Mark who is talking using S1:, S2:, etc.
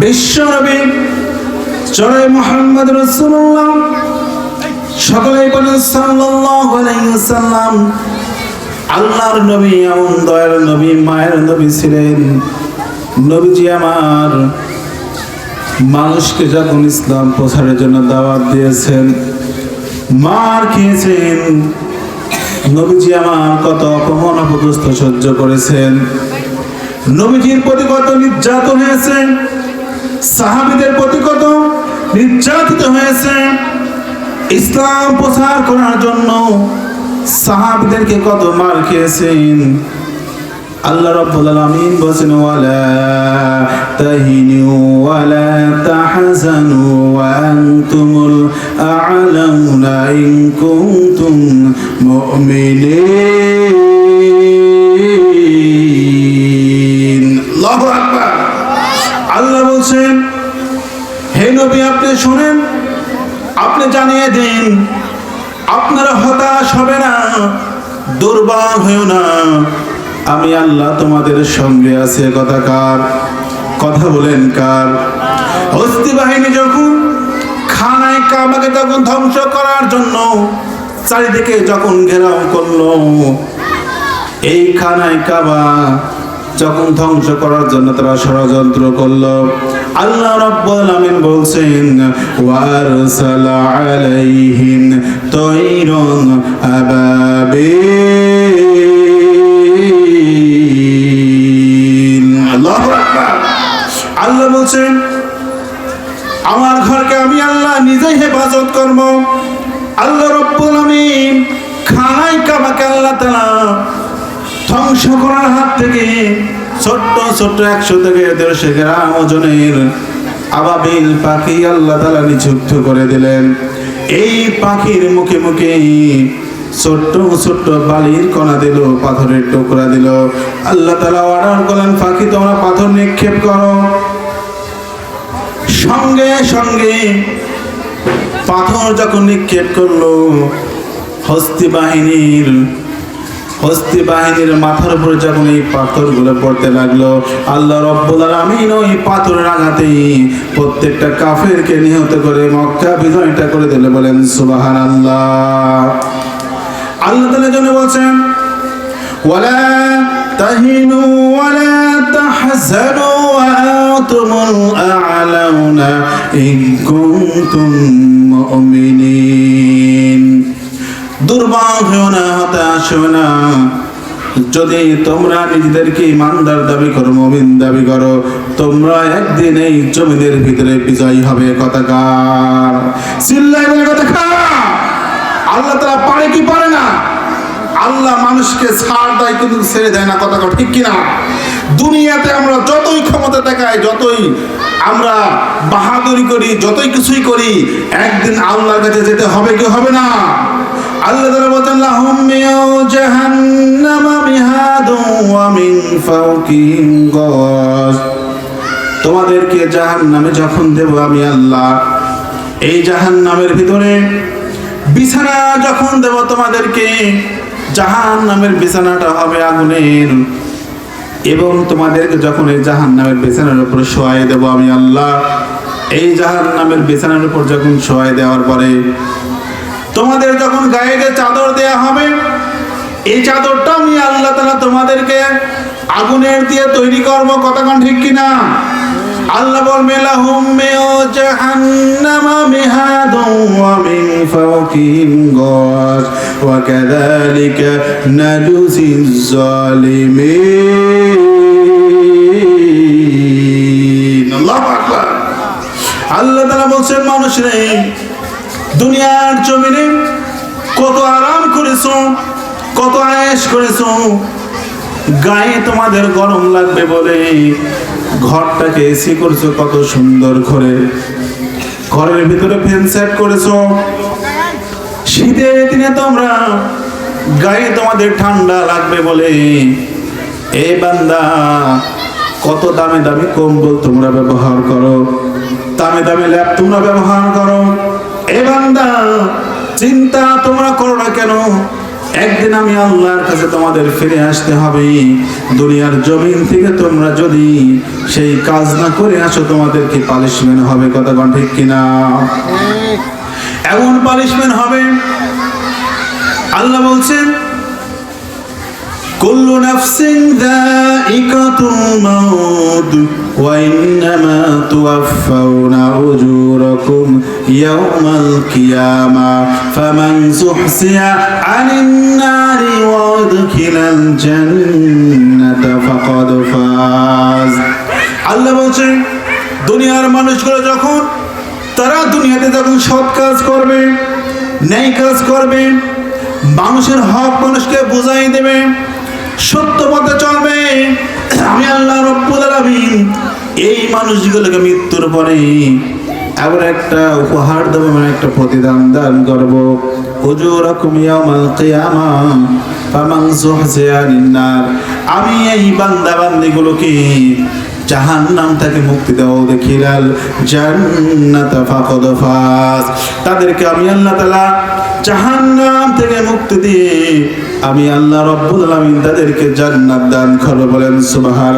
S1: বিশ্বনবী চড়াই মোহাম্মদ রসুল্লাহ সকলেই বলেন সাল্লাল্লাহু আলাইহি ওয়াসাল্লাম, আল্লাহর নবী এমন দয়ার নবী, মায়ের নবী ছিলেন। নবীজি আমার মানুষকে যখন ইসলাম প্রচারের জন্য দাওয়াত দিয়েছেন, মার খেয়েছেন, নবীজি আমার কত অপমান, অপদস্থ সহ্য করেছেন। নবীজির প্রতি কত নির্যাতন হয়েছে সাহাবিদের প্রতি কত নির্যাতিত হয়েছে। ইসলাম প্রচার করার জন্য সাহাবিদেরকে কত মার খেয়েছেন। আল্লাহ রাব্বুল আলামিন বলেন ওয়ালা তাহিনু ওয়ালা তাহজানু ওয়া আনতুমুল আ'লাউনা ইন কুনতুম মুমিনিন। আল্লাহ বলছেন, হে নবী, আপনি শুনেন, আপনি জানিয়ে দিন, আপনারা হতাশ হবে না, দুর্বল হয়েও না। আমি আল্লাহ তোমাদের সঙ্গে আছে কথা কার? কথা বলেন কার? হস্তি বাহিনী যখন খানায় কাবাকে তখন ধ্বংস করার জন্য চারিদিকে যখন ঘেরাও করল, এই খানায় কাবা যখন ধ্বংস করার জন্য তারা ষড়যন্ত্র করল, আল্লাহ রাব্বুল আমিন বলছেন ওয়ারসালা আলাইহিম তাইরুন আবাবিল। আল্লাহু বলছেন, আমার ঘরকে আমি আল্লাহ নিজেই হেফাজত করব। আল্লাহ রব্বুল আমিন খানাই কাবাকে আল্লাহ তাআলা ধ্বংস করার হাত থেকে ছোট্ট ছোট্ট একশো থেকে দেড়শো গ্রাম ওজনের আবাবিল পাখি আল্লাহ তালা নিযুক্ত করে দিলেন। এই পাখির মুখে মুখে ছোট্ট ছোট্ট বালির কণা দিল, পাথরের টুকরা দিল। আল্লাহ তালা অর্ডার করলেন, পাখি তোমরা পাথর নিক্ষেপ করো। সঙ্গে সঙ্গে পাথর যখন নিক্ষেপ করল, হস্তি বাহিনীর হস্তি বাহিনীর মাথার উপরে যখন এই পাথরগুলো পড়তে লাগল, আল্লাহ রব্বুল আলামিন ওই পাথরের আঘাতেই প্রত্যেকটা কাফেরকে নিহত করে মক্কা বিজয়টা করে দিলে বলেন, সুবহানাল্লাহ। আল্লাহ আল্লাহ তাআলা জন্য বলছেন, ওয়ালা তাহিনু ওয়ালা তাহজানু ওয়া আ'লাউনা ইন কুনতুম মুমিনিন। দুর্বল হয়েও না, হতাশ না। যদি তোমরা নিজেদেরকে ইমানদার দাবি করো, মমিন দাবি করো, তোমরা একদিন এই জমিদের ভিতরে বিজয়ী হবে কথাকার চিল্লাই বলে কথাকার আল্লাহ তারা পারে কি পারে না? আল্লাহ মানুষকে ছাড় দেয় কিন্তু ছেড়ে দেয় না, কথা ঠিক কিনা দুনিয়াতে আমরা যতই ক্ষমতা দেখাই, যতই আমরা বাহাদুরি করি, যতই কিছুই করি, একদিন আল্লাহর কাছে যেতে হবে কি হবে না? আল্লাহ লাহুম মিয়াউ জাহান্নাম তোমাদেরকে জাহান্নামে যখন দেব আমি আল্লাহ, এই জাহান্নামের ভিতরে বিছানা যখন দেব তোমাদেরকে, জাহান্নামের বিছানাটা হবে আগুনের। এবং তোমাদেরকে যখন এই জাহান্নামের বিছানার উপর শোয়াই দেব আমি আল্লাহ, এই জাহান্নামের বিছানার উপর যখন শোয়াই দেওয়ার পরে তোমাদের যখন গায়েকে চাদর দেয়া হবে, এই চাদরটা আমি আল্লাহ তালা তোমাদেরকে আগুনের দিয়ে তৈরি করব কতক্ষণ ঠিক কিনা? আল্লাহ বলবে, লাহুম মিও জাহান্নামা মিহাদুন ওয়া মিন ফাওকিহিম গাশ ওয়া কাযালিকা নাজুজিজ জালিমিন আল্লাহু আল্লাহ তাআলা বলছেন মানুষ রে দুনিয়ার জমিনে কত আরাম করেছ, কত আয়েশ করেছ, গায়ে তোমাদের গরম লাগবে বলে ঘরটাকে এসি করছ কত সুন্দর করে। ঘরের ভিতরে ফ্যান সেট করেছ। শীতের দিনে তোমরা গায়ে তোমাদের ঠান্ডা লাগবে বলে। এ বান্দা, কত দামে দামি কম্বল তোমরা ব্যবহার করো। দামে দামে ল্যাপ তোমরা ব্যবহার করো। চিন্তা তোমরা করো না কেন? একদিন আমি আল্লাহর কাছে তোমাদের ফিরে আসতে হবে। দুনিয়ার জমিন থেকে তোমরা যদি সেই কাজ না করে আসো তোমাদের পালিশমেন্ট হবে, কথা কন ঠিক কিনা? এমন পালিশমেন্ট হবে, আল্লাহ বলছেন, কুল্লু নাফসিন দাইকাতুল মাউত, ওয়া ইন্নামা তুওয়াফাউনা يوم القيامة فمن زحزح عن النار وادخل الجنة فقد فاز আল্লাহ বলছেন দুনিয়ার মানুষগুলো যখন তারা দুনিয়াতে যখন সৎ কাজ করবে ন্যায় কাজ করবে মানুষের হক মানুষকে বুঝাই দেবে সত্য পথে চলবে আমি আল্লাহ রব্বুল আলামিন এই মানুষগুলোকে মৃত্যুর পরে এমন একটা উপহার দেবো মানে একটা প্রতিদান দান করব। আমি এই বান্দা বান্দিগুলোকে জাহান্নাম থেকে মুক্তি দাও দেখিলাল জান্নাত তাদেরকে আমি আল্লাহ তাআলা জাহান্নাম থেকে মুক্তি দিয়ে আমি আল্লাহ রব্বুল আলামিন তাদেরকে জান্নাত দান করব বলেন সুবহান